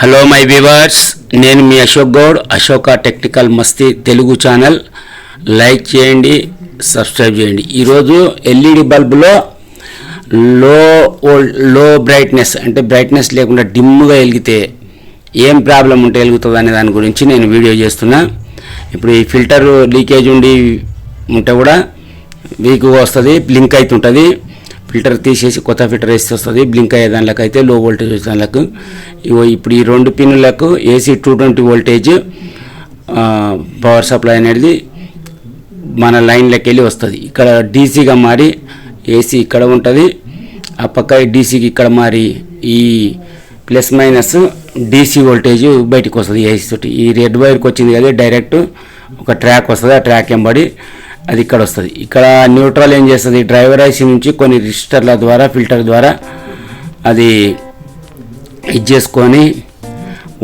Hello my viewers నేను మీ Ashok Goud Ashoka technical మస్తీ తెలుగు ఛానల్. లైక్ చేయండి సబ్స్క్రైబ్ చేయండి. ఈరోజు ఎల్ఈడి బల్బులో లో లో బ్రైట్నెస్ అంటే బ్రైట్నెస్ లేకుండా డిమ్గా వెలిగితే ఏం ప్రాబ్లం ఉంటే వెలుగుతుంది అనే దాని గురించి నేను వీడియో చేస్తున్నా. ఇప్పుడు ఈ ఫిల్టర్ లీకేజ్ ఉండి ఉంటే కూడా వీక్గా వస్తుంది బ్లింక్ అవుతుంటుంది ఫిల్టర్ తీసేసి కొత్త ఫిల్టర్ వేసి వస్తుంది. బ్లింక్ అయ్యే దానిలోకి అయితే లో వోల్టేజ్ వచ్చే దానిలకు. ఇప్పుడు ఈ రెండు పిన్నులకు AC two twenty voltage power supply అనేది మన లైన్లోకి వెళ్ళి వస్తుంది. ఇక్కడ డీసీగా మారి ఏసీ ఇక్కడ ఉంటుంది. ఆ పక్క డీసీకి ఇక్కడ మారి ఈ ప్లస్ మైనస్ డీసీ వోల్టేజ్ బయటికి వస్తుంది ఏసీ తోటి. ఈ రెడ్ వైర్కి వచ్చింది కదా డైరెక్ట్ ఒక ట్రాక్ వస్తుంది. ఆ ట్రాక్ ఎంబడి అది ఇక్కడ వస్తుంది. ఇక్కడ న్యూట్రల్ ఏం చేస్తుంది? డ్రైవర్ ఐసి నుంచి కొన్ని రిజిస్టర్ల ద్వారా ఫిల్టర్ ద్వారా అది ఇది చేసుకొని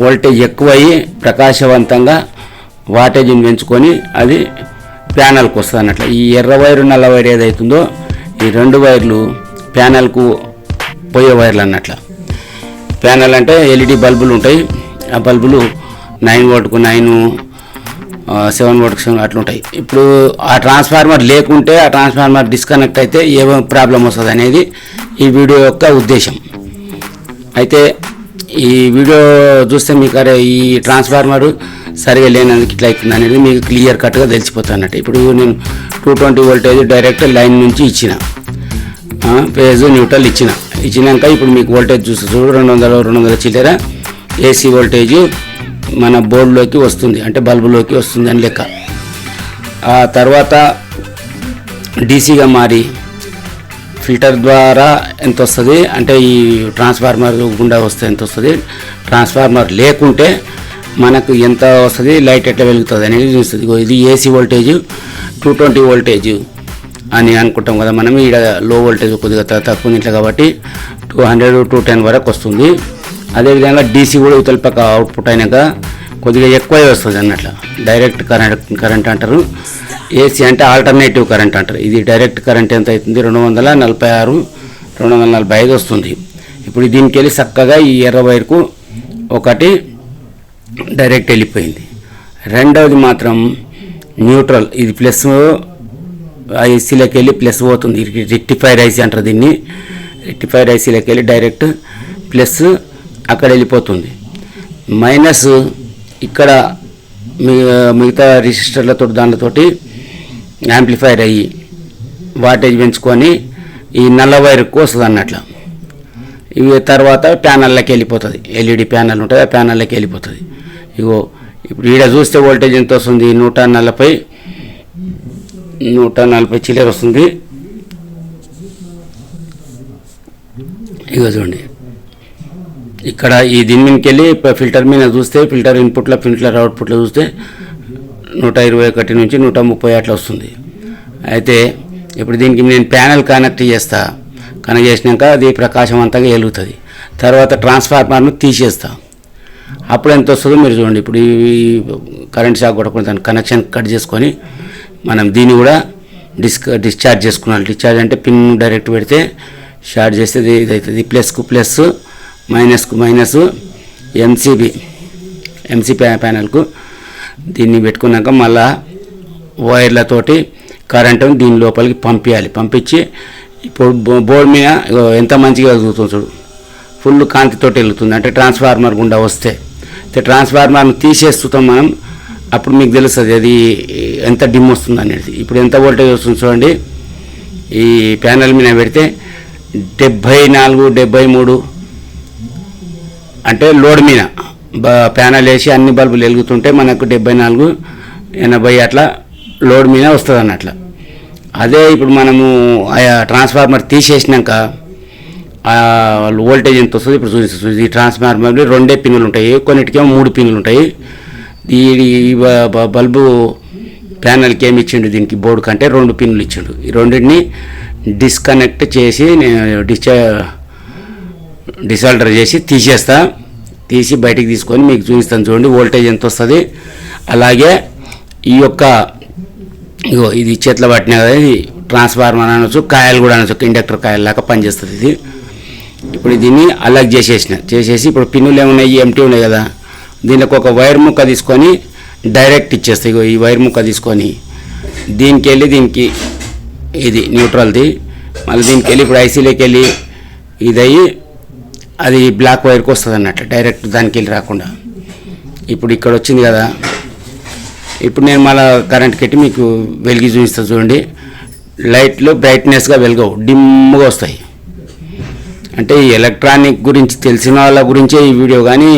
వోల్టేజ్ ఎక్కువయ్యి ప్రకాశవంతంగా వాటేజ్ని పెంచుకొని అది ప్యానల్కి వస్తుంది అన్నట్లు. ఈ ఎర్ర వైరు నల్ల వైర్ ఏదైతుందో ఈ రెండు వైర్లు ప్యానల్కు పోయే వైర్లు అన్నట్లు. ప్యానల్ అంటే ఎల్ఈడి బల్బులు ఉంటాయి. ఆ బల్బులు నైన్ వోల్ట్కు నైన్ సెవెన్ వోల్ట్కు సెవెన్ అట్లా ఉంటాయి ఇప్పుడు ఆ ట్రాన్స్ఫార్మర్ లేకుంటే ఆ ట్రాన్స్ఫార్మర్ డిస్కనెక్ట్ అయితే ఏమో ప్రాబ్లం వస్తుంది అనేది ఈ వీడియో యొక్క ఉద్దేశం. అయితే ఈ వీడియో చూస్తే మీకు అరే ఈ ట్రాన్స్ఫార్మర్ సరిగా లేనందుకు ఇట్లా అవుతుంది అనేది మీకు క్లియర్ కట్గా తెలిసిపోతుంది అన్నట్టు ఇప్పుడు నేను two twenty voltage direct line నుంచి ఇచ్చిన. ఫేజ్ న్యూట్రల్ ఇచ్చిన. ఇచ్చినాక ఇప్పుడు మీకు వోల్టేజ్ చూస్తే చూడు రెండు వందల రెండు వందల చిల్లర ఏసీ వోల్టేజ్ మన బోర్డులోకి వస్తుంది అంటే బల్బులోకి వస్తుంది అని లెక్క. ఆ తర్వాత డీసీగా మారి ఫిల్టర్ ద్వారా ఎంత వస్తుంది అంటే ఈ ట్రాన్స్ఫార్మర్ గుండా వస్తే ఎంత వస్తుంది ట్రాన్స్ఫార్మర్ లేకుంటే మనకు ఎంత వస్తుంది లైట్ ఎట్లా వెలుగుతుంది అనేది చూస్తుంది ఇది AC voltage two twenty voltage అని అనుకుంటాం కదా మనం ఇక్కడ లో వోల్టేజ్ కొద్దిగా తక్కువ ఉంది ఇట్లా కాబట్టి టూ హండ్రెడ్ టూ టెన్ వరకు వస్తుంది. అదేవిధంగా డీసీ కూడా ఇవతల పక్క అవుట్పుట్ అయినాక కొద్దిగా ఎక్కువ వస్తుంది అన్నట్లు. డైరెక్ట్ కరెంట్ కరెంట్ అంటారు. ఏసీ అంటే ఆల్టర్నేటివ్ కరెంట్ అంటారు. ఇది డైరెక్ట్ కరెంట్ ఎంత అవుతుంది? రెండు వందల నలభై ఆరు రెండు వందల నలభై ఐదు వస్తుంది. ఇప్పుడు దీనికి వెళ్ళి చక్కగా ఈ ఎర్ర వైర్కు ఒకటి డైరెక్ట్ వెళ్ళిపోయింది. రెండవది మాత్రం న్యూట్రల్ ఇది ప్లస్ ఐసీలోకి వెళ్ళి ప్లస్ పోతుంది. రెక్టిఫైడ్ ఐసీ అంటారు దీన్ని. రెక్టిఫైడ్ ఐసీలోకి వెళ్ళి డైరెక్ట్ ప్లస్ అక్కడ వెళ్ళిపోతుంది. మైనస్ ఇక్కడ మీ మిగతా రిజిస్టర్లతో దానితోటి యాంప్లిఫైర్ అయ్యి వాటేజ్ పెంచుకొని ఈ నల్ల వైర్కు వస్తుంది అన్నట్లు. ఇవి తర్వాత ప్యానల్లోకి వెళ్ళిపోతుంది. ఎల్ఈడి ప్యానల్ ఉంటుంది ఆ ప్యానల్లోకి వెళ్ళిపోతుంది. ఇగో ఇప్పుడు ఈడ చూస్తే వోల్టేజ్ ఎంత వస్తుంది? నూట నలభై నూట నలభై చిల్లర వస్తుంది. ఇగో చూడండి. ఇక్కడ ఈ దీని మీదకి వెళ్ళి ఫిల్టర్ మీద చూస్తే ఫిల్టర్ ఇన్పుట్లో ఫిల్టర్ అవుట్పుట్లో చూస్తే నూట ఇరవై ఒకటి నుంచి నూట ముప్పై అట్లా వస్తుంది. అయితే ఇప్పుడు దీనికి నేను ప్యానల్ కనెక్ట్ చేస్తా. కనెక్ట్ చేసినాక అది ప్రకాశవంతంగా వెలుగుతుంది తర్వాత ట్రాన్స్ఫార్మర్ను తీసేస్తా. అప్పుడు ఎంత వస్తుందో మీరు చూడండి. ఇప్పుడు ఈ కరెంట్ షాక్ కొట్టకుండా దాని కనెక్షన్ కట్ చేసుకొని మనం దీన్ని కూడా డిస్క డిశ్చార్జ్ చేసుకున్నాను డిశ్చార్జ్ అంటే పిన్ డైరెక్ట్ పెడితే షార్ట్ చేస్తే ఇది అవుతుంది. ప్లస్కు ప్లస్ మైనస్కు మైనస్ ఎంసీబీ ఎంసీ ప్యానల్కు దీన్ని పెట్టుకున్నాక మళ్ళా వైర్లతోటి కరెంటు దీని లోపలికి పంపించాలి పంపించి ఇప్పుడు బో- బోర్డు మీద ఎంత మంచిగా వెలుగుతుంది చూడు. ఫుల్ కాంతితోటి వెలుగుతుంది అంటే ట్రాన్స్ఫార్మర్ గుండా వస్తే. అయితే ట్రాన్స్ఫార్మర్ను తీసేస్తాం మనం. అప్పుడు మీకు తెలుస్తుంది అది ఎంత డిమ్ వస్తుంది అనేది. ఇప్పుడు ఎంత వోల్టేజ్ వస్తుంది చూడండి. ఈ ప్యానల్ మీద పెడితే డెబ్భై నాలుగు డెబ్భై మూడు అంటే లోడ్ మీద. ప్యానల్ వేసి అన్ని బల్బులు వెలుగుతుంటే మనకు డెబ్బై నాలుగు ఎనభై అట్లా లోడ్ మీద వస్తుంది అన్నట్ల అదే ఇప్పుడు మనము ఆ ట్రాన్స్ఫార్మర్ తీసేసినాక ఆ వోల్టేజ్ ఎంత వస్తుంది ఇప్పుడు చూపిస్తుంది ఈ ట్రాన్స్ఫార్మర్ రెండే పిన్నులు ఉంటాయి. కొన్నిటికేమో మూడు పిన్నులు ఉంటాయి. ఈ బల్బు ప్యానల్కి ఏమి ఇచ్చిండు దీనికి? బోర్డు కంటే రెండు పిన్నులు ఇచ్చిండు. ఈ రెండింటిని డిస్కనెక్ట్ చేసి నేను డిశ్చా డిసాల్టర్ చేసి తీసేస్తా. తీసి బయటికి తీసుకొని మీకు చూపిస్తాను చూడండి వోల్టేజ్ ఎంత వస్తుంది. అలాగే ఈ యొక్క ఇగో ఇది చేతిలో పట్టిన కదా ఇది ట్రాన్స్ఫార్మర్ అనొచ్చు కాయలు కూడా అనొచ్చు ఇండక్టర్ కాయలు లాగా పనిచేస్తుంది ఇది. ఇప్పుడు దీన్ని అలాగ్ చేసేసిన చేసేసి ఇప్పుడు పిన్నులు ఏమున్నాయి? ఎంటీ ఉన్నాయి కదా. దీనికి ఒక వైర్ ముక్క తీసుకొని డైరెక్ట్ ఇచ్చేస్తాయి ఇగో ఈ వైర్ ముక్క తీసుకొని. దీనికి వెళ్ళి దీనికి ఇది న్యూట్రల్ది. మళ్ళీ దీనికి వెళ్ళి ఇప్పుడు ఐసీలోకి వెళ్ళి ఇది అయ్యి అది బ్లాక్ వైర్కి వస్తుంది అన్నట్టు డైరెక్ట్ దానికి వెళ్ళి రాకుండా. ఇప్పుడు ఇక్కడ వచ్చింది కదా ఇప్పుడు నేను మళ్ళీ కరెంట్ కట్టి మీకు వెలిగి చూపిస్తాను చూడండి. లైట్లు బ్రైట్నెస్గా వెలగవు డిమ్గా వస్తాయి. అంటే ఈ ఎలక్ట్రానిక్ గురించి తెలిసిన వాళ్ళ గురించే ఈ వీడియో కానీ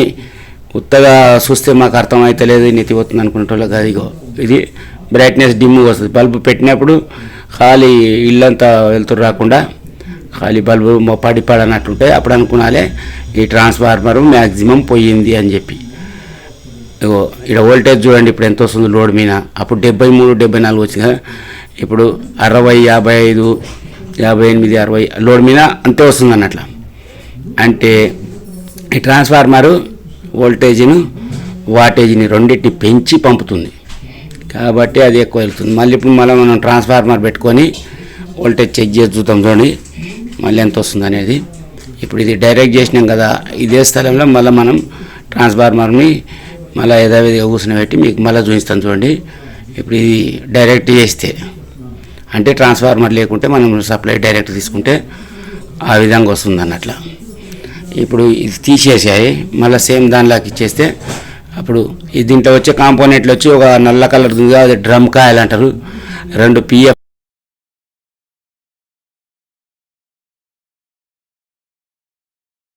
ఉత్తగా చూస్తే మాకు అర్థం అవుతలేదు నెత్తి పోతుంది అనుకునే అదిగో ఇది బ్రైట్నెస్ డిమ్గా వస్తుంది. బల్బు పెట్టినప్పుడు ఖాళీ ఇల్లంతా వెళ్తురు రాకుండా ఖాళీ బల్బు మొ- పడనట్టుంటే అప్పుడు అనుకున్నాలే ఈ ట్రాన్స్ఫార్మర్ మ్యాక్సిమం పోయింది అని చెప్పి. ఇగో ఇక్కడ వోల్టేజ్ చూడండి ఇప్పుడు ఎంత వస్తుంది లోడ్ మీద. అప్పుడు డెబ్బై మూడు డెబ్బై నాలుగు వచ్చింది ఇప్పుడు అరవై యాభై ఐదు యాభై ఎనిమిది అరవై లోడ్ మీద అంతే వస్తుంది అన్నట్ల. అంటే ఈ ట్రాన్స్ఫార్మరు వోల్టేజ్ను వాటేజ్ని రెండింటిని పెంచి పంపుతుంది. కాబట్టి అది ఎక్కువ వెళ్తుంది. మళ్ళీ ఇప్పుడు మళ్ళీ మనం ట్రాన్స్ఫార్మర్ పెట్టుకొని వోల్టేజ్ చెక్ చేసి చూద్దాం చూడండి. మళ్ళీ ఎంత వస్తుంది అనేది. ఇప్పుడు ఇది డైరెక్ట్ చేసినాం కదా ఇదే స్థలంలో మళ్ళీ మనం ట్రాన్స్ఫార్మర్ని మళ్ళీ యథావిధిగా కూర్చుని పెట్టి మీకు మళ్ళీ చూపిస్తాను చూడండి. ఇప్పుడు ఇది డైరెక్ట్ చేస్తే అంటే ట్రాన్స్ఫార్మర్ లేకుంటే మనం సప్లై డైరెక్ట్ తీసుకుంటే ఆ విధంగా వస్తుంది అన్నట్ల. ఇప్పుడు ఇది తీసేసాయి మళ్ళీ సేమ్ దానిలాగా ఇచ్చేస్తే అప్పుడు దీంట్లో వచ్చే కాంపోనెంట్లు వచ్చి ఒక నల్ల కలర్ అది డ్రమ్ కాయలు అంటారు రెండు పిఎఫ్